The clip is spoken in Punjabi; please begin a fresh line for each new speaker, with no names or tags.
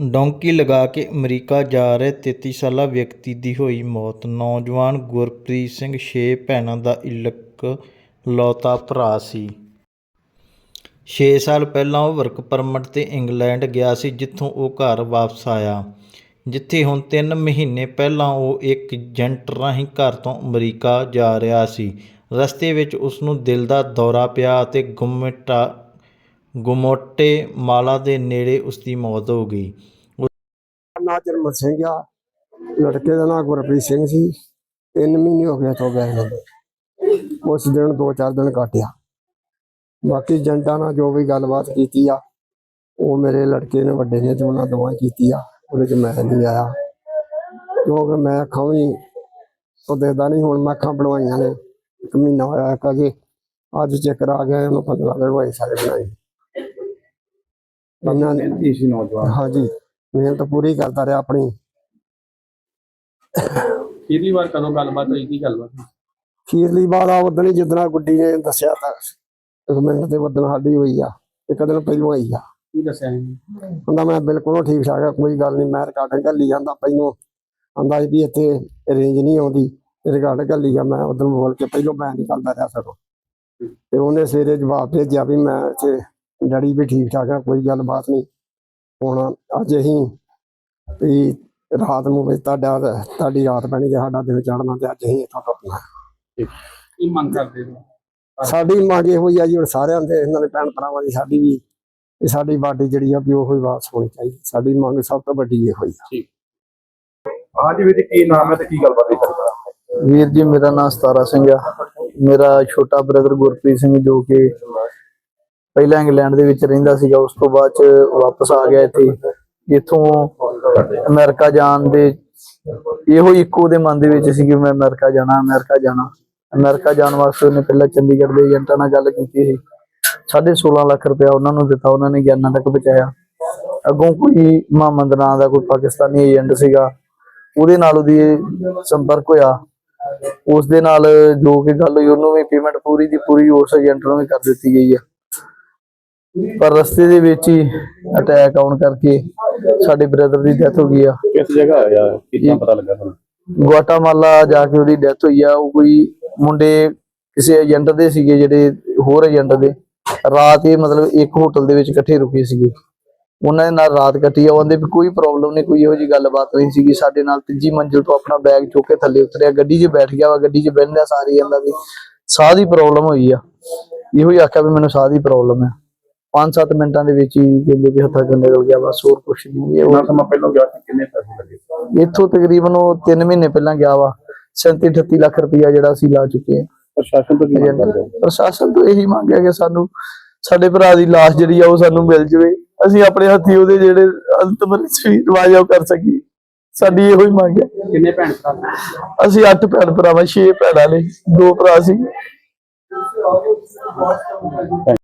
ਡੌਂਕੀ ਲਗਾ ਕੇ ਅਮਰੀਕਾ ਜਾ ਰਹੇ 33 ਸਾਲਾ ਵਿਅਕਤੀ ਦੀ ਹੋਈ ਮੌਤ। ਨੌਜਵਾਨ ਗੁਰਪ੍ਰੀਤ ਸਿੰਘ, ਛੇ ਭੈਣਾਂ ਦਾ ਇਕਲੌਤਾ ਭਰਾ ਸੀ। 6 ਸਾਲ ਪਹਿਲਾਂ ਉਹ ਵਰਕ ਪਰਮਿਟ ਤੇ ਇੰਗਲੈਂਡ ਗਿਆ ਸੀ, ਜਿੱਥੋਂ ਉਹ ਘਰ ਵਾਪਸ ਆਇਆ, ਜਿੱਥੇ ਹੁਣ 3 ਮਹੀਨੇ ਪਹਿਲਾਂ ਉਹ ਇੱਕ ਏਜੰਟ ਰਾਹੀਂ ਘਰ ਤੋਂ ਅਮਰੀਕਾ ਜਾ ਰਿਹਾ ਸੀ। ਰਸਤੇ ਵਿੱਚ ਉਸ ਨੂੰ ਦਿਲ ਦਾ ਦੌਰਾ ਪਿਆ ਅਤੇ ਗੁੰਮਟਾ ਗੁਮੋਟੇ ਮਾਲਾ ਦੇ ਨੇੜੇ ਉਸ ਦੀ ਮੌਤ ਹੋ ਗਈ।
ਨਾਂ ਜਰਮਨ ਸਿੰਘ ਆ, ਲੜਕੇ ਦਾ ਨਾਂ ਗੁਰਪ੍ਰੀਤ ਸਿੰਘ ਸੀ, ਤਿੰਨ ਮਹੀਨੇ ਹੋ ਗਏ ਤੋਂ ਗਏ ਨੂੰ। ਉਸ ਦਿਨ ਦੋ ਚਾਰ ਦਿਨ ਕਾਟਿਆ। ਬਾਕੀ ਏਜੰਟਾਂ ਨਾਲ ਜੋ ਵੀ ਗੱਲਬਾਤ ਕੀਤੀ ਆ, ਉਹ ਮੇਰੇ ਲੜਕੇ ਨੇ ਵੱਡੇ ਨੇ ਤੇ ਉਹਨਾਂ ਦੋਵਾਂ ਕੀਤੀ ਆ, ਉਹਦੇ ਚ ਮੈਂ ਨਹੀਂ ਆਇਆ। ਕਿਉਂਕਿ ਮੈਂ ਅੱਖਾਂ ਵੀ ਉਹ ਦੇਖਦਾ ਨਹੀਂ, ਹੁਣ ਮੈਂ ਅੱਖਾਂ ਬਣਵਾਈਆਂ ਨੇ। ਇੱਕ ਮਹੀਨਾ ਹੋਇਆ ਕਦੇ ਅੱਜ। ਚੱਕਰ ਆ ਗਿਆ ਉਹਨੂੰ ਪਤਾ ਲੱਗ ਰਿਹਾ ਸਾਰੇ ਬਣਾਈ ਉਹਨਾਂ ਨੇ
ਮਿਹਨਤੀ ਸੀ ਨੌਜਵਾਨ।
ਹਾਂਜੀ ਮਿਹਨਤ ਪੂਰੀ ਕਰਦਾ ਰਿਹਾ ਆਪਣੀ।
ਪਹਿਲੀ ਵਾਰ ਕਦੋਂ ਗੱਲਬਾਤ ਹੋਈ? ਕੀ ਗੱਲਬਾਤ ਹੋਈ?
ਖੀਰਲੀ ਵਾਰ ਆ ਉਦਣ ਹੀ ਜਿੱਦਣਾ ਗੁੱਡੀ ਨੇ ਦੱਸਿਆ ਤਾਂ ਇੱਕ ਮਿੰਟ ਦੇ ਉਦਣ ਸਾਡੀ ਹੋਈ ਆ ਇੱਕ ਦਿਨ ਪਹਿਲੋਂ ਆਈ ਆ।
ਕੀ ਦੱਸਿਆ ਇਹਨੇ?
ਕਹਿੰਦਾ ਮੈਂ ਬਿਲਕੁਲ ਠੀਕ ਠਾਕ ਆ ਕੋਈ ਗੱਲ ਨਹੀਂ ਮੈਂ ਰਿਕਾਰਡਿੰਗ ਘੱਲੀ ਜਾਂਦਾ ਪਹਿਲੋਂ। ਆਂਦਾ ਵੀ ਇੱਥੇ ਰੇਂਜ ਨਹੀਂ ਆਉਂਦੀ ਰਿਕਾਰਡ ਘੱਲੀ ਆ ਮੈਂ ਉਦੋਂ ਬੋਲ ਕੇ ਪਹਿਲੋਂ ਮੈਂ ਨਿਕਲਦਾ ਰਿਹਾ ਸਗੋਂ। ਤੇ ਉਹਨੇ ਸਵੇਰੇ ਜਵਾਬ ਭੇਜਿਆ ਵੀ ਮੈਂ ਇੱਥੇ ਡੈਡੀ ਵੀ ਠੀਕ ਠਾਕ ਆ ਕੋਈ ਗੱਲ ਬਾਤ ਨਹੀਂ। ਹੁਣ ਅੱਜ ਅਸੀਂ ਵੀ ਰਾਤ ਨੂੰ ਵੀ ਤੁਹਾਡਾ ਤੁਹਾਡੀ ਰਾਤ ਪੈਣੀ ਤੇ ਸਾਡਾ ਦਿਨ ਚੜਨਾ ਤੇ ਅੱਜ ਅਸੀਂ ਇੱਥੋਂ ਟੁੱਟਣਾ
ਕੀ ਮੰਗ ਕਰਦੇ ਹੋ?
ਸਾਡੀ ਮੰਗ ਇਹੋ ਹੀ ਆ ਜੀ ਹੁਣ ਸਾਰਿਆਂ ਦੇ ਇਹਨਾਂ ਦੇ ਭੈਣ ਭਰਾਵਾਂ ਦੀ ਸਾਡੀ ਵੀ ਇਹ ਸਾਡੀ ਬਾਡੀ ਜਿਹੜੀ ਆ ਵੀ ਉਹ ਹੀ ਵਾਪਸ ਹੋਣੀ ਚਾਹੀਦੀ। ਸਾਡੀ ਮੰਗ ਸਭ ਤੋਂ ਵੱਡੀ ਇਹੋ ਹੀ ਆ।
ਹਾਂਜੀ ਵੀਰ ਜੀ ਕੀ ਨਾਮ ਹੈ ਤੇ ਕੀ ਗੱਲਬਾਤ ਹੈ
ਵੀਰ ਜੀ ਮੇਰਾ ਨਾਮ ਸਤਾਰਾ ਸਿੰਘ ਆ। ਮੇਰਾ ਛੋਟਾ ਬ੍ਰਦਰ ਗੁਰਪ੍ਰੀਤ ਸਿੰਘ ਜੋ ਕਿ ਪਹਿਲਾਂ ਇੰਗਲੈਂਡ ਦੇ ਵਿੱਚ ਰਹਿੰਦਾ ਸੀਗਾ, ਉਸ ਤੋਂ ਬਾਅਦ ਚ ਵਾਪਸ ਆ ਗਿਆ ਇੱਥੇ। ਇੱਥੋਂ ਅਮਰੀਕਾ ਜਾਣ ਦੇ ਇਹੋ ਇੱਕੋ ਦੇ ਮਨ ਦੇ ਵਿੱਚ ਸੀ ਕਿ ਮੈਂ ਅਮਰੀਕਾ ਜਾਣਾ ਅਮਰੀਕਾ ਜਾਣਾ। ਅਮਰੀਕਾ ਜਾਣ ਵਾਸਤੇ ਉਹਨੇ ਪਹਿਲਾਂ ਚੰਡੀਗੜ੍ਹ ਦੇ ਏਜੰਟਾਂ ਨਾਲ ਗੱਲ ਕੀਤੀ ਸੀ। 16.5 ਲੱਖ ਰੁਪਇਆ ਉਹਨਾਂ ਨੂੰ ਦਿੱਤਾ, ਉਹਨਾਂ ਨੇ ਗਿਆਨਾਂ ਤੱਕ ਪਹੁੰਚਾਇਆ। ਅੱਗੋਂ ਕੋਈ ਮੁਹੰਮਦ ਨਾਂ ਦਾ ਕੋਈ ਪਾਕਿਸਤਾਨੀ ਏਜੰਟ ਸੀਗਾ, ਉਹਦੇ ਨਾਲ ਉਹਦੀ ਸੰਪਰਕ ਹੋਇਆ। ਉਸ ਦੇ ਨਾਲ ਜੋ ਕਿ ਗੱਲ ਹੋਈ, ਉਹਨੂੰ ਵੀ ਪੇਮੈਂਟ ਪੂਰੀ ਦੀ ਪੂਰੀ ਉਸ ਏਜੰਟ ਨੂੰ ਵੀ ਕਰ ਦਿੱਤੀ ਗਈ ਆ। ਪਰ ਰਸਤੇ ਦੇ ਵਿੱਚ ਹੀ ਅਟੈਕ ਆਉਣ ਕਰਕੇ ਸਾਡੇ ਬ੍ਰਦਰ ਦੀ ਡੈਥ ਹੋ ਗਈ ਆ।
ਕਿਸ ਜਗ੍ਹਾ ਹੋਇਆ? ਕਿੰਨਾ ਪਤਾ ਲੱਗਾ ਤੁਹਾਨੂੰ?
ਗੁਆਟਾਮਾਲਾ ਜਾ ਕੇ ਉਹਦੀ ਡੈਥ ਹੋਈ ਆ। ਉਹ ਕੋਈ ਮੁੰਡੇ ਕਿਸੇ ਏਜੰਟ ਦੇ ਸੀਗੇ ਜਿਹੜੇ ਹੋਰ ਏਜੰਟ ਦੇ। ਰਾਤ ਇਹ ਮਤਲਬ ਇੱਕ ਹੋਟਲ ਦੇ ਵਿੱਚ ਇਕੱਠੇ ਰੁਕੇ ਸੀਗੇ। ਉਹਨਾਂ ਦੇ ਨਾਲ ਰਾਤ ਕੱਟੀ ਆ। ਉਹਦੇ ਵੀ ਕੋਈ ਪ੍ਰੋਬਲਮ ਨਹੀਂ ਕੋਈ ਇਹੋ ਜੀ ਗੱਲਬਾਤ ਨਹੀਂ ਸੀਗੀ। ਸਾਡੇ ਨਾਲ ਤੀਜੀ ਮੰਜ਼ਿਲ ਤੋਂ ਆਪਣਾ ਬੈਗ ਚੁੱਕ ਕੇ ਥੱਲੇ ਉਤਰਿਆ। ਗੱਡੀ 'ਚ ਬੈਠ ਗਿਆ ਵਾ। ਗੱਡੀ 'ਚ ਬਹਿੰਦਾ ਸਾਰੀ ਜਾਂਦਾ ਵੀ ਸਾਹ ਦੀ ਪ੍ਰੋਬਲਮ ਹੋਈ ਆ। ਇਹੋ ਹੀ ਆਖਿਆ ਵੀ ਮੈਨੂੰ ਸਾਹ ਦੀ ਪ੍ਰੋਬਲਮ ਹੈ 5-7 ਮਿੰਟਾਂ ਦੇ ਵਿੱਚ ਹੀ ਕਹਿੰਦੇ ਵੀ ਹੱਥਾਂ ਕੰਨੇ ਹੋ ਗਿਆ ਬਸ ਹੋਰ ਕੁਛ ਨਹੀਂ। ਇਹ
ਕਿੰਨਾ
ਉਹ-
ਸਮਾਂ ਪਹਿਲਾਂ ਗਿਆ ਸੀ? ਕਿੰਨੇ ਪੈਸੇ ਲੱਗੇ?
ਇੱਥੋਂ ਤਕਰੀਬਨ ਉਹ 3 ਮਹੀਨੇ ਪਹਿਲਾਂ ਗਿਆ ਵਾ। 37 38 ਲੱਖ ਰੁਪਇਆ ਜਿਹੜਾ ਅਸੀਂ ਲਾ ਚੁੱਕੇ ਹਾਂ।
ਪ੍ਰਸ਼ਾਸਨ ਤੋਂ ਕੀ ਮੰਗ ਕਰਦੇ?
ਪ੍ਰਸ਼ਾਸਨ ਤੋਂ ਇਹੀ ਮੰਗਿਆ ਕਿ ਸਾਨੂੰ ਸਾਡੇ ਭਰਾ ਦੀ ਲਾਸ਼ ਜਿਹੜੀ ਆ ਉਹ ਸਾਨੂੰ ਮਿਲ ਜਵੇ। ਅਸੀਂ ਆਪਣੇ ਹੱਥੀ ਉਹਦੇ ਜਿਹੜੇ ਅੰਤਮ ਰਿਵਾਜ ਆ ਉਹ ਕਰ ਸਕੀਏ। ਸਾਡੀ ਇਹੋ ਹੀ ਮੰਗ ਹੈ।
ਕਿੰਨੇ ਭੈਣ ਭਰਾ?
ਅਸੀਂ 8 ਭੈਣ ਭਰਾਵਾਂ 6 ਭੈਣਾਂ ਨੇ। ਦੋ ਭਰਾ ਸੀ।